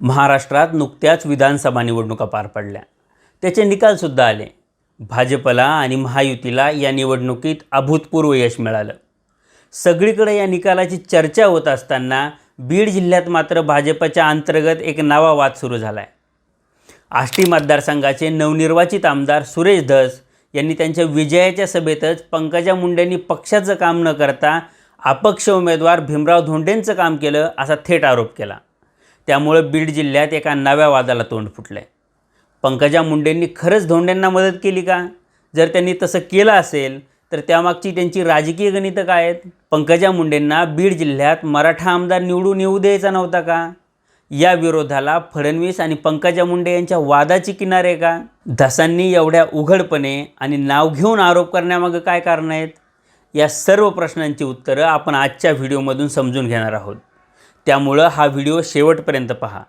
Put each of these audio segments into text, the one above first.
महाराष्ट्रात नुकत्याच विधानसभा निवडणुका पार पडल्या. त्याचे निकालसुद्धा आले. भाजपला आणि महायुतीला या निवडणुकीत अभूतपूर्व यश मिळालं. सगळीकडे या निकालाची चर्चा होत असताना बीड जिल्ह्यात मात्र भाजपच्या अंतर्गत एक नवा वाद सुरू झाला आहे आष्टी मतदारसंघाचे नवनिर्वाचित आमदार सुरेश धस यांनी त्यांच्या विजयाच्या सभेतच पंकजा मुंडेंनी पक्षाचं काम न करता अपक्ष उमेदवार भीमराव धोंडेंचं काम केलं असा थेट आरोप केला. त्यामुळं बीड जिल्ह्यात एका नव्या वादाला तोंड फुटलं आहे पंकजा मुंडेंनी खरंच धोंड्यांना मदत केली का? जर त्यांनी तसं केलं असेल तर त्यामागची त्यांची राजकीय गणितं काय आहेत? पंकजा मुंडेंना बीड जिल्ह्यात मराठा आमदार निवडून येऊ द्यायचा नव्हता का? या विरोधाला फडणवीस आणि पंकजा मुंडे यांच्या वादाची किनारे का? धसांनी एवढ्या उघडपणे आणि नाव घेऊन आरोप करण्यामागं काय कारण आहेत? या सर्व प्रश्नांची उत्तरं आपण आजच्या व्हिडिओमधून समजून घेणार आहोत. त्यामुळं हा व्हिडिओ शेवटपर्यंत पहा.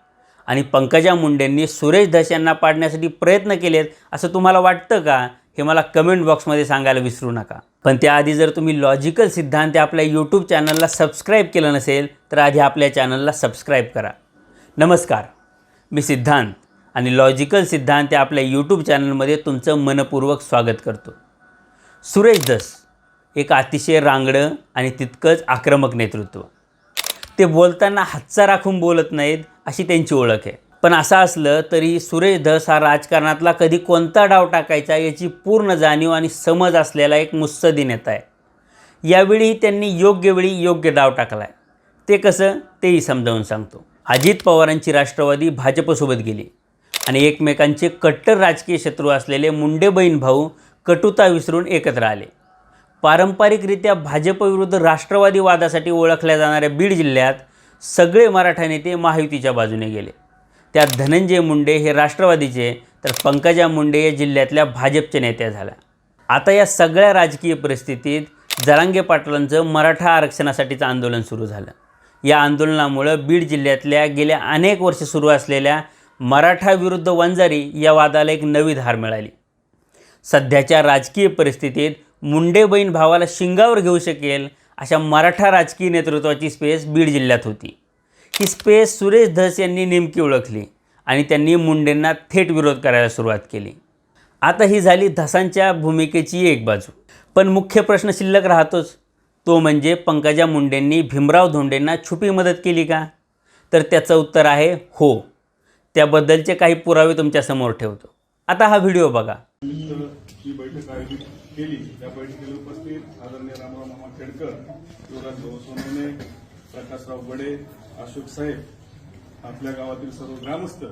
आणि पंकजा मुंडेंनी सुरेश धस यांना पाडण्यासाठी प्रयत्न केलेत असं तुम्हाला वाटतं का? हे मला कमेंट बॉक्समध्ये सांगायला विसरू नका. पण त्याआधी जर तुम्ही लॉजिकल सिद्धांत आपल्या यूट्यूब चॅनलला सबस्क्राईब केलं नसेल तर आधी आपल्या चॅनलला सबस्क्राईब करा. नमस्कार. मी सिद्धांत आणि लॉजिकल सिद्धांत आपल्या यूट्यूब चॅनलमध्ये तुमचं मनपूर्वक स्वागत करतो. सुरेश दस एक अतिशय रांगडं आणि तितकंच आक्रमक नेतृत्व. ते बोलताना हातचा राखून बोलत नाहीत अशी त्यांची ओळख आहे. पण असं असलं तरी सुरेश धस हा राजकारणातला कधी कोणता डाव टाकायचा याची पूर्ण जाणीव आणि समज असलेला एक मुत्सदी नेता आहे. यावेळी त्यांनी योग्य वेळी योग्य डाव टाकला आहे ते कसं? तेही समजावून सांगतो. अजित पवारांची राष्ट्रवादी भाजपसोबत गेली आणि एकमेकांचे कट्टर राजकीय शत्रू असलेले मुंडे बहीण भाऊ कटुता विसरून एकत्र आले. पारंपरिकरित्या भाजपविरुद्ध राष्ट्रवादी वादासाठी ओळखल्या जाणाऱ्या बीड जिल्ह्यात सगळे मराठा नेते महायुतीच्या बाजूने गेले. त्यात धनंजय मुंडे हे राष्ट्रवादीचे तर पंकजा मुंडे या जिल्ह्यातल्या भाजपच्या नेत्या झाल्या आता या सगळ्या राजकीय परिस्थितीत जरांगे पाटलांचं मराठा आरक्षणासाठीचं आंदोलन सुरू झालं. या आंदोलनामुळं बीड जिल्ह्यातल्या गेल्या अनेक वर्ष सुरू असलेल्या मराठा विरुद्ध वंजारी या वादाला एक नवी धार मिळाली. सध्याच्या राजकीय परिस्थितीत मुंडे बहीण भावाला शिंगावर घेऊ शकेल अशा मराठा राजकीय नेतृत्वाची स्पेस बीड जिल्ह्यात होती. ही स्पेस सुरेश धस यांनी नेमकी ओळखली आणि त्यांनी मुंडेंना थेट विरोध करायला सुरुवात केली. आता ही झाली धसांच्या भूमिकेची एक बाजू. पण मुख्य प्रश्न शिल्लक राहतोच. तो म्हणजे पंकजा मुंडेंनी भीमराव धोंडेंना छुपी मदत केली का? तर त्याचं उत्तर आहे हो. त्याबद्दलचे काही पुरावे तुमच्यासमोर ठेवतो. आता हा व्हिडिओ बघा. केली. त्या बैठकीला उपस्थित आदरणीय रामराव मामा खेडकर युवराज भाऊ सोनवणे प्रकाशराव बडे अशोक साहेब आपल्या गावातील सर्व ग्रामस्थ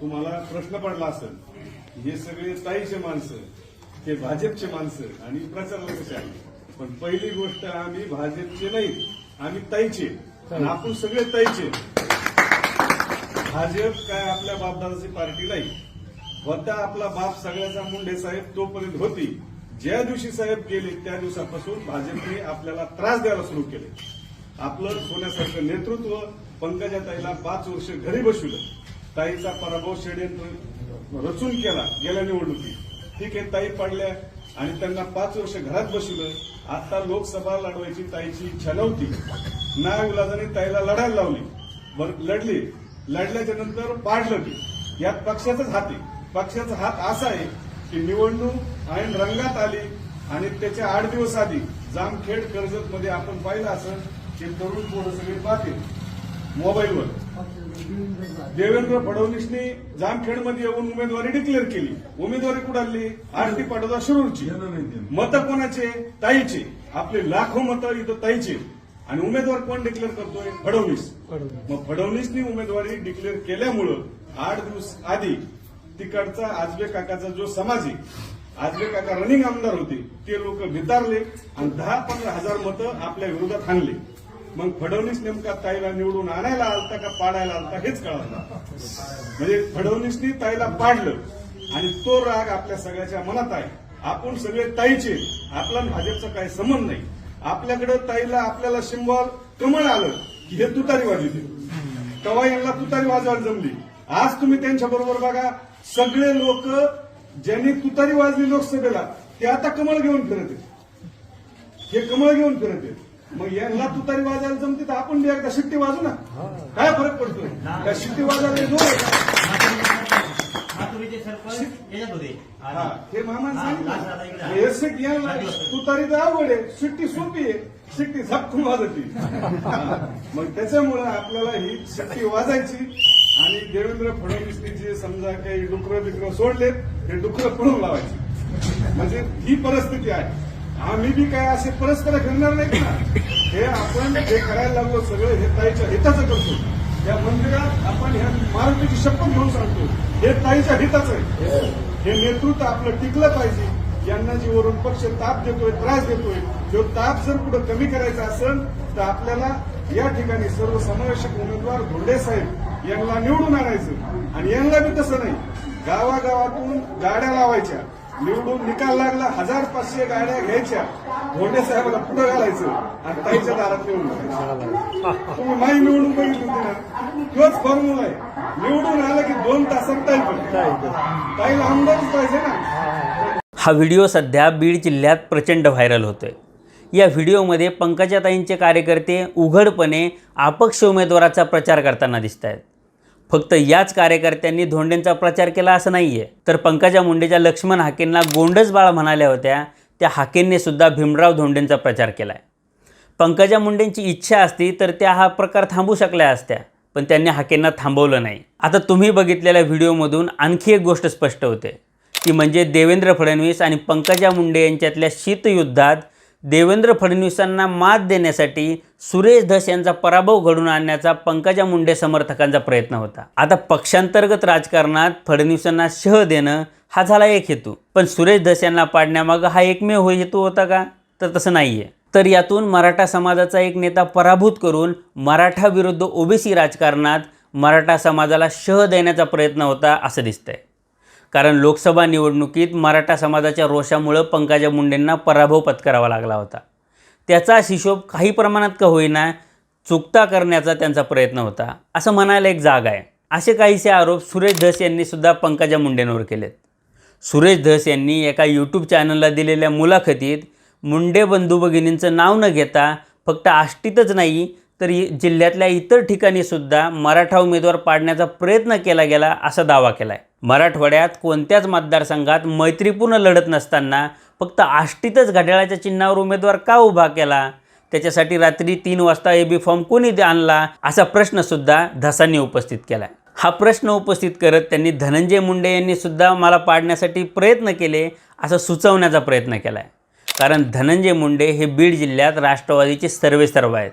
तुम्हाला प्रश्न पडला असेल हे सगळे ताईचे माणसं हे भाजपचे माणसं आणि प्रचारला कसे आले पण पहिली गोष्ट आम्ही भाजपचे नाही आम्ही ताईचे आपण सगळे ताईचे भाजप काय आपल्या बापदादाची पार्टी नाही. होता आपला बाप सगळ्याचा मुंडे साहेब तोपर्यंत होती. ज्या दिवशी साहेब गेले त्या दिवसापासून भाजपने आपल्याला त्रास द्यायला सुरू केले. आपलं सोन्यासारखं नेतृत्व पंकजा ताईला पाच वर्ष घरी बसवलं. ताईचा पराभव षडयंत्र रचून केला गेल्या निवडणुकीत. ठीक आहे ताई पडल्या आणि त्यांना पाच वर्ष घरात बसवलं. आता लोकसभा लढवायची ताईची इच्छा नव्हती. ना ताईला लढायला लावली. बरं लढली. लढल्याच्या नंतर पाडलं ती. यात पक्षाचाच हात आहे. पक्षाचा हात असा आहे की निवडणूक ऐन रंगात आली आणि त्याच्या आठ दिवस आधी जामखेड कर्जत मध्ये आपण पाहिलं असं की तरुण पोरं सगळे पाहतील मोबाईलवर. देवेंद्र फडणवीसनी जामखेडमध्ये येऊन उमेदवारी डिक्लेअर केली. उमेदवारी कुठाली आरती पाटोदा शिरूरची. मतं कोणाचे? ताईचे. आपले लाखो मतं इथं ताईचे. आणि उमेदवार कोण डिक्लेअर करतोय? फडणवीस. मग फडणवीसनी उमेदवारी डिक्लेअर केल्यामुळं आठ दिवस आधी तिकडचा आजबे काकाचा जो समाज आहे आजबे काका रनिंग आमदार होते ते लोक भितारले आणि दहा पंधरा हजार मतं आपल्या विरोधात आणले. मग फडणवीस नेमका ताईला निवडून आणायला आलता का पाडायला आलता हेच कळलं. म्हणजे फडणवीसनी ताईला पाडलं आणि तो राग आपल्या सगळ्याच्या मनात आहे. आपण सगळे ताईचे आपला भाजपचा काही संबंध नाही. आपल्याकडे ताईला आपल्याला शिंबॉल कमळ आलं की हे तुतारी वाजवते तेव्हा यांना तुतारी वाजवायला जमली. आज तुम्ही त्यांच्या बरोबर बघा सगळे लोक ज्यांनी तुतारी वाजली लोकसभेला ते आता कमळ घेऊन फिरत आहेत. हे कमळ घेऊन फिरत आहेत. मग यांना तुतारी वाजायला जमते तर आपण एकदा शिट्टी वाजू ना. काय फरक पडतोय? त्या शिट्टी वाजायला हा, मामाने सांगितलं. तुतारी तर अवघड आहे शिट्टी सोपी आहे. शिट्टी झपकून वाजती मग त्याच्यामुळं आपल्याला ही शिट्टी वाजायची. आणि देवेंद्र फडणवीसनी जे समजा काही डुकरं बिकरं सोडलेत हे डुकरं पळून लावायची. म्हणजे ही परिस्थिती आहे. आम्ही बी काय असे परस्पर फिरणार नाही ना हे आपण जे करायला लागलो सगळं हे ताईच्या हिताचं करतो. या मंदिरात आपण ह्या महाराष्ट्राची शपथ घेऊन सांगतो. हे ताईच्या हिताचं आहे. हे नेतृत्व आपलं टिकलं पाहिजे. यांना जी वरून पक्ष ताप देतोय त्रास देतोय जो ताप जर कुठं कमी करायचा असेल तर आपल्याला या ठिकाणी सर्वसमावेशक उमेदवार धोंडे साहेब यांना निवडून आणायचं. आणि यांना बी तसं नाही. गावागावातून गाड्या लावायच्या. निवडून निकाल लागला हजार पाचशे गाड्या घ्यायच्या. भोंडे साहेबाला पुढे घालायचं आणि ताईच्या दारात निवडून तुम्ही माई निवडून बघितली होती ना? तोच फॉर्म्युला आहे. निवडून आलं की दोन तासात ताई पण ताईला आमदारच पाहिजे ना? हा व्हिडिओ सध्या बीड जिल्ह्यात प्रचंड व्हायरल होतोय. या व्हिडिओमध्ये पंकजाताईंचे कार्यकर्ते उघडपणे अपक्ष उमेदवाराचा प्रचार करताना दिसत आहेत फक्त याच कार्यकर्त्यांनी धोंडेंचा प्रचार केला असं नाही आहे तर पंकजा मुंडेच्या लक्ष्मण हाकेंना गोंडस बाळ म्हणाल्या होत्या त्या हाकेंनी सुद्धा भीमराव धोंडेंचा प्रचार केला आहे पंकजा मुंडेंची इच्छा असती तर त्या हा प्रकार थांबू शकल्या असत्या पण त्यांनी हाकेंना थांबवलं नाही. आता तुम्ही बघितलेल्या व्हिडिओमधून आणखी एक गोष्ट स्पष्ट होते ती म्हणजे देवेंद्र फडणवीस आणि पंकजा मुंडे यांच्यातल्या शीतयुद्धात देवेंद्र फडणवीसांना मात देण्यासाठी सुरेश धस यांचा पराभव घडून आणण्याचा पंकजा मुंडे समर्थकांचा प्रयत्न होता. आता पक्षांतर्गत राजकारणात फडणवीसांना शह देणं हा झाला एक हेतू. पण सुरेश धस यांना पाडण्यामागं हा एकमेव हेतू होता का? तर तसं नाही आहे तर यातून मराठा समाजाचा एक नेता पराभूत करून मराठा विरुद्ध ओबीसी राजकारणात मराठा समाजाला शह देण्याचा प्रयत्न होता असं दिसतंय. कारण लोकसभा निवडणुकीत मराठा समाजाच्या रोषामुळं पंकजा मुंडेंना पराभव पत्करावा लागला होता. त्याचा हिशोब काही प्रमाणात का होईना चुकता करण्याचा त्यांचा प्रयत्न होता. असं म्हणायला एक जाग आहे. असे काहीसे आरोप सुरेश धस यांनी सुद्धा पंकजा मुंडेंवर केलेत. सुरेश धस यांनी एका यूट्यूब चॅनलला दिलेल्या मुलाखतीत मुंडे बंधू भगिनींचं नाव न घेता फक्त आष्टीतच नाही तर जिल्ह्यातल्या इतर ठिकाणी सुद्धा मराठा उमेदवार पाडण्याचा प्रयत्न केला गेला असा दावा केला आहे मराठवाड्यात कोणत्याच मतदारसंघात मैत्रीपूर्ण लढत नसताना फक्त आष्टीतच घड्याळाच्या चिन्हावर उमेदवार का उभा केला? त्याच्यासाठी रात्री तीन वाजता ए बी फॉर्म कोणी ते आणला? असा प्रश्नसुद्धा धसांनी उपस्थित केला आहे हा प्रश्न उपस्थित करत त्यांनी धनंजय मुंडे यांनी सुद्धा मला पाडण्यासाठी प्रयत्न केले असं सुचवण्याचा प्रयत्न केला आहे कारण धनंजय मुंडे हे बीड जिल्ह्यात राष्ट्रवादीचे सर्वेसर्व आहेत.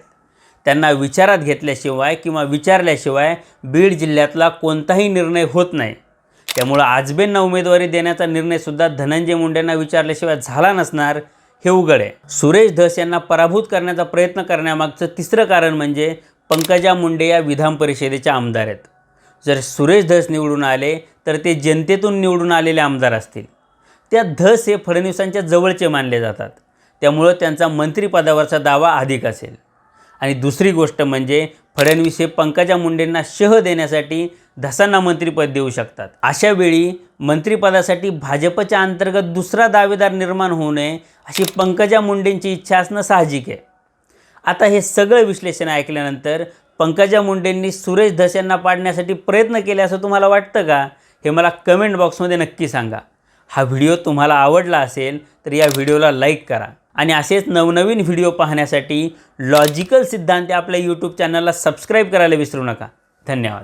त्यांना विचारात घेतल्याशिवाय किंवा विचारल्याशिवाय बीड जिल्ह्यातला कोणताही निर्णय होत नाही. त्यामुळं आजबेंना उमेदवारी देण्याचा निर्णयसुद्धा धनंजय मुंडेंना विचारल्याशिवाय झाला नसणार हे उघड. आहे सुरेश धस यांना पराभूत करण्याचा प्रयत्न करण्यामागचं तिसरं कारण म्हणजे पंकजा मुंडे या विधान परिषदेच्या आमदार आहेत. जर सुरेश धस निवडून आले तर ते जनतेतून निवडून आलेले आमदार असतील. त्या धस हे फडणवीसांच्या जवळचे मानले जातात. त्यामुळं त्यांचा मंत्रिपदावरचा दावा अधिक असेल. आणि दुसरी गोष्ट म्हणजे फडणवीस हे पंकजा मुंडेंना शह देण्यासाठी धसांना मंत्रिपद देऊ शकतात. अशा वेळी मंत्रिपदासाठी भाजपच्या अंतर्गत दुसरा दावेदार निर्माण होऊ नये अशी पंकजा मुंडेंची इच्छा असणं साहजिक आहे. आता हे सगळं विश्लेषण ऐकल्यानंतर पंकजा मुंडेंनी सुरेश धस यांना पाडण्यासाठी प्रयत्न केले असं तुम्हाला वाटतं का? हे मला कमेंट बॉक्समध्ये नक्की सांगा. हा व्हिडिओ तुम्हाला आवडला असेल तर या व्हिडिओला लाईक करा. आणि असेच नवनवीन व्हिडिओ पाहण्यासाठी लॉजिकल सिद्धांत आपल्या यूट्यूब चॅनलला सबस्क्राईब करायला विसरू नका. धन्यवाद.